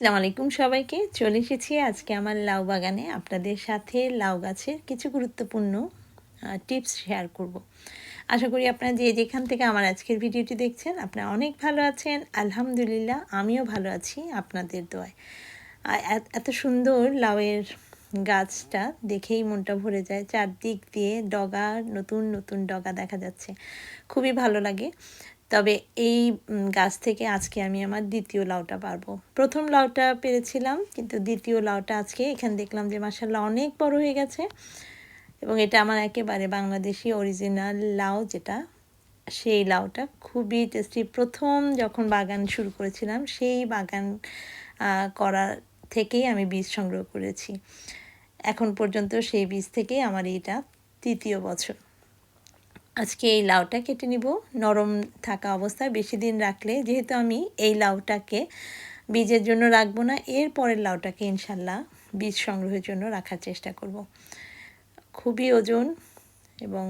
আলাইকুম সবাইকে। চলে এসেছি আজকে আমার লাউ বাগানে। আপনাদের সাথে লাউ গাছের কিছু গুরুত্বপূর্ণ টিপস শেয়ার করব। আশা করি আপনারা যে যেখান থেকে আমার আজকের ভিডিওটি দেখছেন, আপনারা অনেক ভালো আছেন। আলহামদুলিল্লাহ, আমিও ভালো আছি আপনাদের দোয়ায়। এত সুন্দর লাউয়ের গাছটা দেখেই মনটা ভরে যায়। চারদিক দিয়ে ডগা, নতুন নতুন ডগা দেখা যাচ্ছে। খুবই ভালো লাগে। তবে এই গাছ থেকে আজকে আমি আমার দ্বিতীয় লাউটা পারব। প্রথম লাউটা পেরেছিলাম, কিন্তু দ্বিতীয় লাউটা আজকে এখানে দেখলাম যে মাসাল্লাহ অনেক বড় হয়ে গেছে। এবং এটা আমার একেবারে বাংলাদেশি অরিজিনাল লাউ যেটা, সেই লাউটা খুবই টেস্টি প্রথম যখন বাগান শুরু করেছিলাম, সেই বাগান করার থেকেই আমি বীজ সংগ্রহ করেছি। এখন পর্যন্ত সেই বীজ থেকেই আমার এটা তৃতীয় বছর। আজকে এই লাউটা কেটে নিব। নরম থাকা অবস্থায় বেশি দিন রাখলে, যেহেতু আমি এই লাউটাকে বীজের জন্য রাখব না, এর পরের লাউটাকে ইনশাল্লাহ বীজ সংগ্রহের জন্য রাখার চেষ্টা করব। খুবই ওজন এবং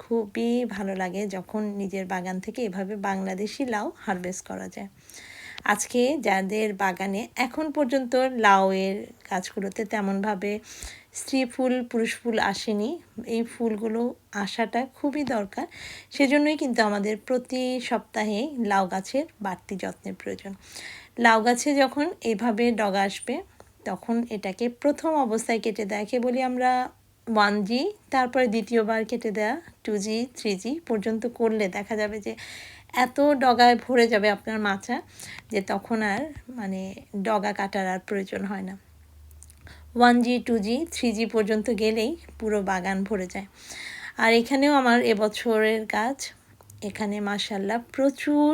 খুবই ভালো লাগে যখন নিজের বাগান থেকে এভাবে বাংলাদেশি লাউ হারভেস্ট করা যায়। আজকে যাদের বাগানে এখন পর্যন্ত লাউয়ের গাছগুলোতে তেমনভাবে স্ত্রী ফুল, পুরুষ ফুল আসেনি। এই ফুলগুলো আসাটা খুবই দরকার। সেজন্যই কিন্তু আমাদের প্রতি সপ্তাহে লাউ গাছের বাড়তি যত্নের প্রয়োজন। লাউ গাছে যখন এইভাবে ডগা আসবে, তখন এটাকে প্রথম অবস্থায় কেটে দেয় বলি আমরা ওয়ান জি তারপরে দ্বিতীয়বার কেটে দেওয়া টু জি থ্রি জি পর্যন্ত করলে দেখা যাবে যে এত ডগায় ভরে যাবে আপনার মাচা যে তখন আর মানে ডগা কাটার আর প্রয়োজন হয় না। One G two G three G পর্যন্ত গেলেই পুরো বাগান ভরে যায়। আর এখানেও আমার এবছরের গাছ, এখানে মাসাল্লাহ প্রচুর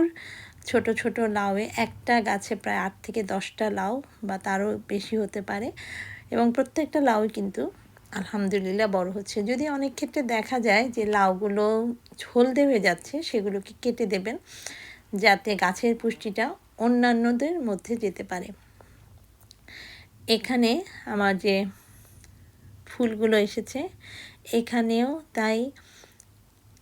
ছোট ছোট লাউয়ে, একটা গাছে প্রায় আট থেকে দশটা লাউ বা তারও বেশি হতে পারে। এবং প্রত্যেকটা লাউ কিন্তু আলহামদুলিল্লাহ বড় হচ্ছে। যদি অনেক ক্ষেত্রে দেখা যায় যে লাউগুলো হলদে হয়ে যাচ্ছে, সেগুলোকে কেটে দেবেন যাতে গাছের পুষ্টিটা অন্যান্যদের মধ্যে যেতে পারে। এখানে আমার যে ফুলগুলো এসেছে, এখানেও তাই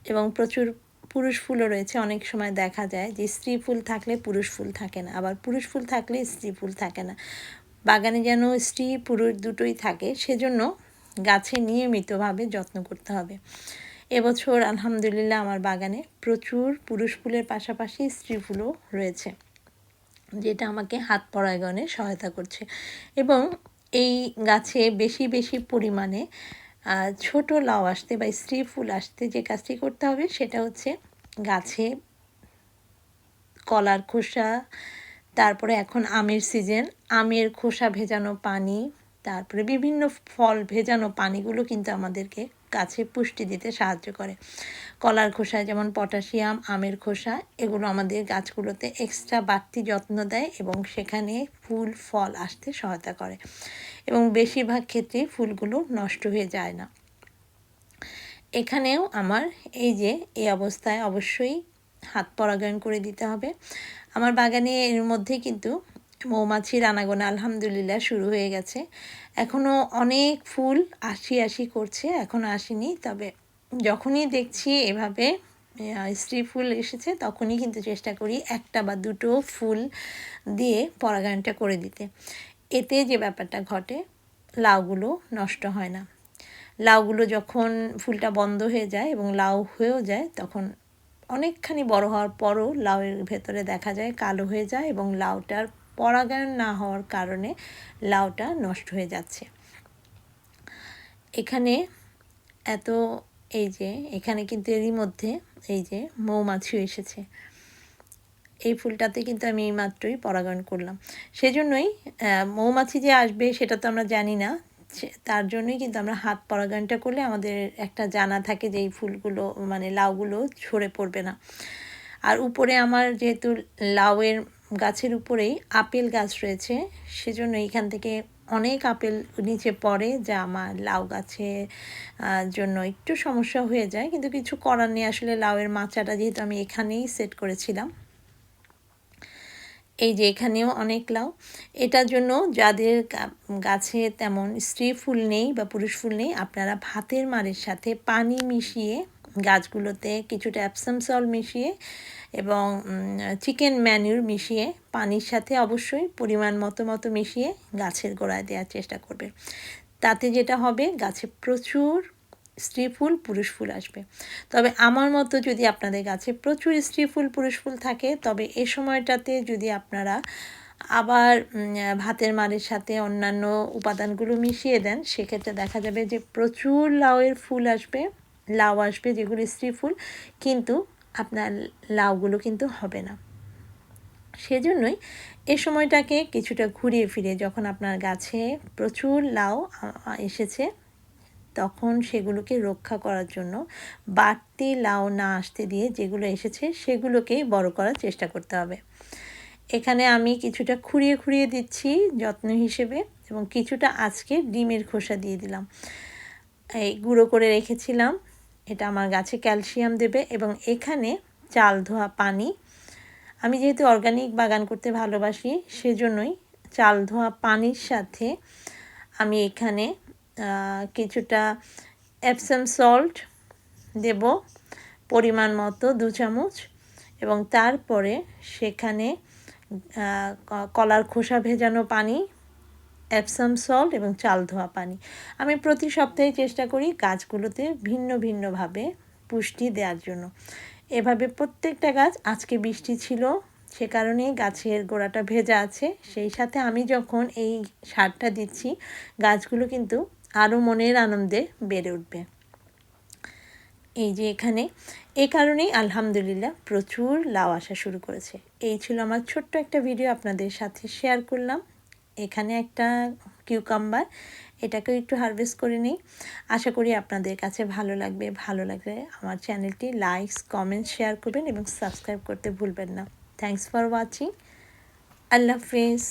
এবং প্রচুর পুরুষ ফুলও রয়েছে। অনেক সময় দেখা যায় যে স্ত্রী ফুল থাকলে পুরুষ ফুল থাকে না, আবার পুরুষ ফুল থাকলে স্ত্রী ফুল থাকে না। বাগানে যেন স্ত্রী পুরুষ দুটোই থাকে, সেজন্য গাছে নিয়মিতভাবে যত্ন করতে হবে। এবছর আলহামদুলিল্লাহ আমার বাগানে প্রচুর পুরুষ ফুলের পাশাপাশি স্ত্রী ফুলও রয়েছে, যেটা আমাকে হাত পরাগায়নে সহায়তা করছে। এবং এই গাছে বেশি বেশি পরিমাণে ছোট লাউ আসতে বা স্ত্রী ফুল আসতে যে কাজটি করতে হবে সেটা হচ্ছে গাছে কলার খোসা, তারপরে এখন আমের সিজন, আমের খোসা ভেজানো পানি তারপরে বিভিন্ন ফল ভেজানো পানিগুলো কিন্তু আমাদেরকে গাছে পুষ্টি দিতে সাহায্য করে। কলার খোসায় যেমন পটাশিয়াম, আমের খোসা, এগুলো আমাদের গাছগুলোতে এক্সট্রা বাড়তি যত্ন দেয় এবং সেখানে ফুল, ফল আসতে সহায়তা করে এবং বেশিরভাগ ক্ষেত্রে ফুলগুলো নষ্ট হয়ে যায় না। এখানেও আমার এই যে, এই অবস্থায় অবশ্যই হাত পরাগায়ন করে দিতে হবে। আমার বাগানে এর মধ্যে কিন্তু মৌমাছির আনাগোনা আলহামদুলিল্লাহ শুরু হয়ে গেছে। এখনও অনেক ফুল আশি আশি করছে এখনও আসেনি। তবে যখনই দেখছি এভাবে স্ত্রী ফুল এসেছে, তখনই কিন্তু চেষ্টা করি একটা বা দুটো ফুল দিয়ে পরাগায়নটা করে দিতে। এতে যে ব্যাপারটা ঘটে, লাউগুলো নষ্ট হয় না। লাউগুলো যখন ফুলটা বন্ধ হয়ে যায় এবং লাউ হয়েও যায়, তখন অনেকখানি বড় হওয়ার পরও লাউয়ের ভেতরে দেখা যায় কালো হয়ে যায় এবং লাউটার পরাগায়ন না হওয়ার কারণে লাউটা নষ্ট হয়ে যাচ্ছে। এখানে এত, এই যে, এখানে কিন্তু এরই মধ্যে এই যে মৌমাছিও এসেছে। এই ফুলটাতে কিন্তু আমি এই মাত্রই পরাগায়ন করলাম। সেজন্যই মৌমাছি যে আসবে সেটা তো আমরা জানি না। তার জন্যই কিন্তু আমরা হাত পরাগায়নটা করলে আমাদের একটা জানা থাকে যে এই ফুলগুলো মানে লাউগুলো ঝরে পড়বে না। আর উপরে আমার যেহেতু লাউয়ের গাছের উপরেই আপেল গাছ রয়েছে। সেজন্য এখান থেকে অনেক আপেল নিচে পড়ে যা আমার লাউ গাছে আহ, জন্য একটু সমস্যা হয়ে যায়। কিন্তু কিছু করার নেই আসলে লাউয়ের মাচাটা যেহেতু আমি এখানেই সেট করেছিলাম। এই যে এখানেও অনেক লাউ। এটার জন্য যাদের গাছে তেমন স্ত্রী ফুল নেই বা পুরুষ ফুল নেই আপনারা ভাতের মারের সাথে পানি মিশিয়ে গাছগুলোতে কিছুটা অ্যাপসাম সল মিশিয়ে এবং চিকেন ম্যানিউর মিশিয়ে পানির সাথে অবশ্যই পরিমাণ মতো মতো মিশিয়ে গাছের গোড়ায় দেওয়ার চেষ্টা করবে। তাতে যেটা হবে, গাছে প্রচুর স্ত্রী ফুল, পুরুষ ফুল আসবে। তবে আমার মতো যদি আপনাদের গাছে প্রচুর স্ত্রী ফুল, পুরুষ ফুল থাকে, তবে এ সময়টাতে যদি আপনারা আবার ভাতের মারের সাথে অন্যান্য উপাদানগুলো মিশিয়ে দেন, সেক্ষেত্রে দেখা যাবে যে প্রচুর লাউয়ের ফুল আসবে। লাউ আসবে, যেগুলো স্ত্রী ফুল, কিন্তু আপনার লাউগুলো কিন্তু হবে না। সেজন্যই এ সময়টাকে কিছুটা ঘুরিয়ে ফিরে যখন আপনার গাছে প্রচুর লাউ এসেছে, তখন সেগুলোকে রক্ষা করার জন্য বাড়তি লাউ না আসতে দিয়ে যেগুলো এসেছে সেগুলোকেই বড় করার চেষ্টা করতে হবে। এখানে আমি কিছুটা খুঁড়িয়ে খুঁড়িয়ে দিচ্ছি যত্ন হিসেবে এবং কিছুটা আজকে ডিমের খোসা দিয়ে দিলাম। এই গুঁড়ো করে রেখেছিলাম। এটা আমার গাছে ক্যালসিয়াম দেবে এবং এখানে চাল, ধোয়া, পানি। আমি যেহেতু অর্গানিক বাগান করতে ভালোবাসি, সেজন্যই চাল, ধোয়া, পানির সাথে আমি এখানে কিছুটা অ্যাপসাম সল্ট দেব পরিমাণ মতো দু চামচ এবং তারপরে সেখানে কলার খোসা ভেজানো পানি অ্যাপসাম সল্ট এবং চাল ধোয়া পানি। আমি প্রতি সপ্তাহে চেষ্টা করি গাছগুলোতে ভিন্ন ভিন্নভাবে পুষ্টি দেওয়ার জন্য। এভাবে প্রত্যেকটা গাছ, আজকে বৃষ্টি ছিল, সে কারণে গাছের গোড়াটা ভেজা আছে। সেই সাথে আমি যখন এই সারটা দিচ্ছি, গাছগুলো কিন্তু আরও মনের আনন্দে বেড়ে উঠবে। এই যে এখানে, এ কারণেই আলহামদুলিল্লাহ প্রচুর লাউ আসা শুরু করেছে। এই ছিল আমার ছোট্ট একটা ভিডিও, আপনাদের সাথে শেয়ার করলাম। এখানে একটা কিউকাম্বার এটাকেও একটু হারভেস্ট করে নিই। আশা করি আপনাদের কাছে ভালো লাগবে, ভালো লাগলে আমার চ্যানেলটি লাইকস কমেন্ট শেয়ার করবেন এবং সাবস্ক্রাইব করতে ভুলবেন না। থ্যাংকস ফর ওয়াচিং আল্লাহ হাফিজ।